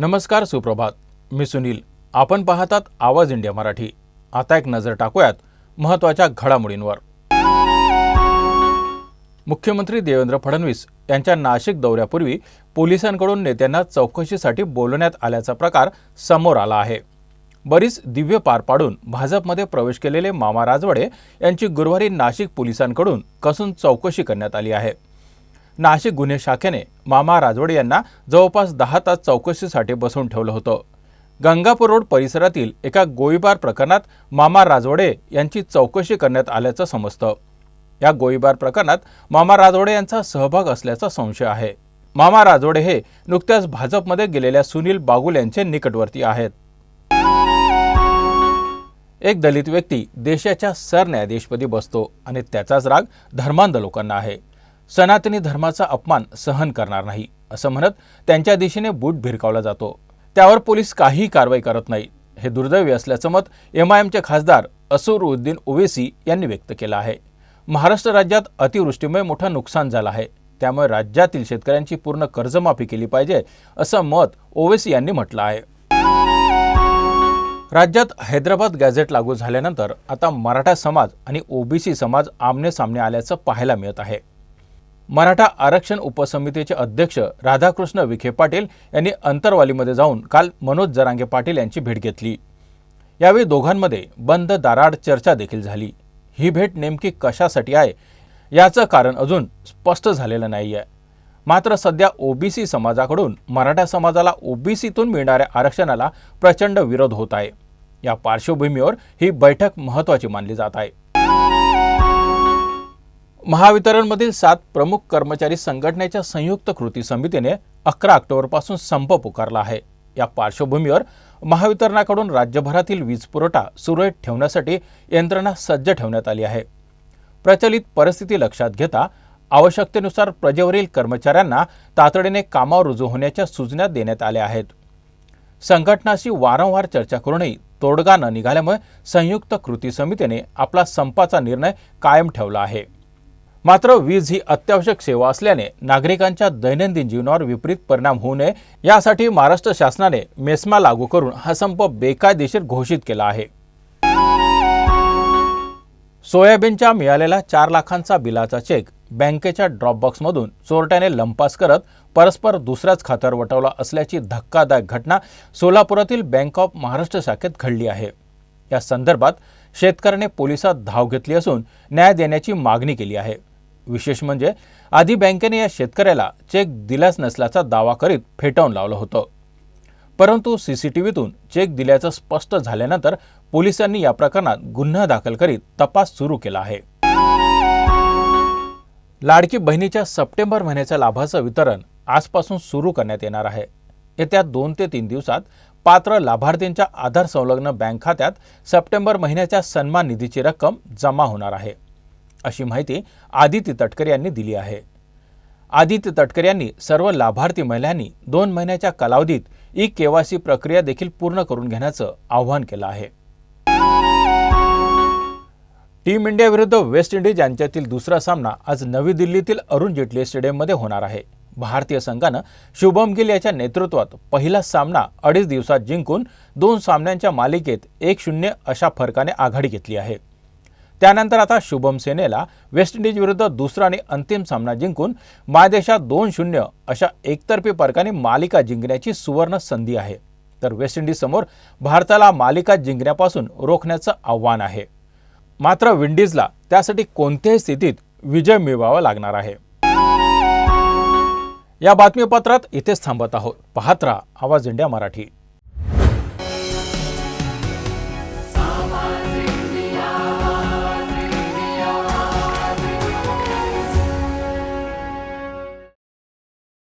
नमस्कार सुप्रभात. मी सुनील. आपण पाहतात आवाज इंडिया मराठी. आता एक नजर टाकूयात महत्त्वाच्या घडामोडींवर. मुख्यमंत्री देवेंद्र फडणवीस यांच्या नाशिक दौऱ्यापूर्वी पोलिसांकडून नेत्यांना चौकशीसाठी बोलवण्यात आल्याचा प्रकार समोर आला आहे. बरीच दिव्य पार पाडून भाजपमध्ये प्रवेश केलेले मामा राजवाडे यांची गुरुवारी नाशिक पोलिसांकडून कसून चौकशी करण्यात आली आहे. नाशिक गुन्हे शाखेने मामा राजवडे यांना जवळपास दहा तास चौकशीसाठी बसवून ठेवलं होतं. गंगापूर रोड परिसरातील एका गोळीबार प्रकरणात मामा राजवडे यांची चौकशी करण्यात आल्याचं समजतं. या गोळीबार प्रकरणात मामा राजवडे यांचा सहभाग असल्याचा संशय आहे. मामा राजवडे हे नुकत्याच भाजपमध्ये गेलेल्या सुनील बागुल यांचे निकटवर्ती आहेत. एक दलित व्यक्ती देशाच्या सरन्यायाधीशपदी बसतो आणि त्याचाच राग धर्मांध लोकांना आहे. सनातनी धर्माचा अपमान सहन करणार नाही असं म्हणत त्यांच्या दिशेने बूट भिरकावला जातो. त्यावर पोलीस काहीही कारवाई करत नाही. हे दुर्दैवी असल्याचं मत एम आय एमचे खासदार असुरुद्दीन ओवेसी यांनी व्यक्त केलं आहे. महाराष्ट्र राज्यात अतिवृष्टीमुळे मोठं नुकसान झालं आहे. त्यामुळे राज्यातील शेतकऱ्यांची पूर्ण कर्जमाफी केली पाहिजे असं मत ओवेसी यांनी म्हटलं आहे. राज्यात हैदराबाद गॅझेट लागू झाल्यानंतर आता मराठा समाज आणि ओबीसी समाज आमने सामने आल्याचं पाहायला मिळत आहे. मराठा आरक्षण उपसमितीचे अध्यक्ष राधाकृष्ण विखे पाटील यांनी अंतरवालीमध्ये जाऊन काल मनोज जरांगे पाटील यांची भेट घेतली. यावेळी दोघांमध्ये बंद दाराड चर्चा देखील झाली. ही भेट नेमकी कशासाठी आहे? याचं कारण अजून स्पष्ट झालेलं नाही आहे मात्र सध्या ओबीसी समाजाकडून मराठा समाजाला ओबीसीतून मिळणाऱ्या आरक्षणाला प्रचंड विरोध होत आहे. या पार्श्वभूमीवर ही बैठक महत्त्वाची मानली जात आहे. महावितरणमधील सात प्रमुख कर्मचारी संघटनेच्या संयुक्त कृती समितीने अकरा ऑक्टोबरपासून संप पुकारला आहे. या पार्श्वभूमीवर महावितरणाकडून राज्यभरातील वीज पुरवठा सुरळीत ठेवण्यासाठी यंत्रणा सज्ज ठेवण्यात आली आहे. प्रचलित परिस्थिती लक्षात घेता आवश्यकतेनुसार प्रजेवरील कर्मचाऱ्यांना तातडीने कामावर रुजू होण्याच्या सूचना देण्यात आल्या आहेत. संघटनाशी वारंवार चर्चा करूनही तोडगा न निघाल्यामुळे संयुक्त कृती समितीने आपला संपाचा निर्णय कायम ठेवला आहे. मात्र वीज ही अत्यावश्यक सेवा असल्याने नागरिकांच्या दैनंदिन जीवनावर विपरीत परिणाम होऊ नये यासाठी महाराष्ट्र शासनाने मेस्मा लागू करून हा संप बेकायदेशीर घोषित केला आहे. सोयाबीनच्या मिळालेला चार लाखांचा बिलाचा चेक बँकेच्या ड्रॉपबॉक्समधून चोरट्याने लंपास करत परस्पर दुसऱ्याच खात्यावर वटवला असल्याची धक्कादायक घटना सोलापुरातील बँक ऑफ महाराष्ट्र शाखेत घडली आहे. या संदर्भात शेतकऱ्याने पोलिसात धाव घेतली असून न्याय देण्याची मागणी केली आहे. विशेष म्हणजे आधी बँकेने या शेतकऱ्याला चेक दिलाच नसल्याचा दावा करीत फेटाळून लावलं होतं. परंतु सी सी टी व्हीतून चेक दिल्याचं स्पष्ट झाल्यानंतर पोलिसांनी या प्रकरणात गुन्हा दाखल करीत तपास सुरू केला आहे. लाडकी बहिणीच्या सप्टेंबर महिन्याच्या लाभाचं वितरण आजपासून सुरू करण्यात येणार आहे. येत्या दोन ते तीन दिवसात पात्र लाभार्थींच्या आधार संलग्न बँक खात्यात सप्टेंबर महिन्याच्या सन्मान निधीची रक्कम जमा होणार आहे. अशी माहिती आदित्य तटकर यांनी दिली आहे. आदित्य तटकर यांनी सर्व लाभार्थी महिलांनी दोन महिन्याच्या कालावधीत ई केवायसी प्रक्रिया देखील पूर्ण करून घेण्याचं आवाहन केलं आहे. टीम इंडिया विरुद्ध वेस्ट इंडिज यांच्यातील दुसरा सामना आज नवी दिल्लीतील अरुण जेटली स्टेडियममध्ये होणार आहे. भारतीय संघानं शुभम गिल याच्या नेतृत्वात पहिला सामना अडीच दिवसात जिंकून दोन सामन्यांच्या मालिकेत एक शून्य अशा फरकाने आघाडी घेतली आहे. त्यानंतर आता शुभम सेनेला वेस्ट इंडिज विरुद्ध दुसरा आणि अंतिम सामना जिंकून मायदेशात दोन शून्य अशा एकतर्फी फरकाने मालिका जिंकण्याची सुवर्ण संधी आहे. तर वेस्ट इंडिजसमोर भारताला मालिका जिंकण्यापासून रोखण्याचं आव्हान आहे. मात्र विंडीजला त्यासाठी कोणत्याही स्थितीत विजय मिळवावा लागणार आहे. या बातमीपत्रात इथेच थांबत आहोत. पाहत राहा आवाज इंडिया मराठी.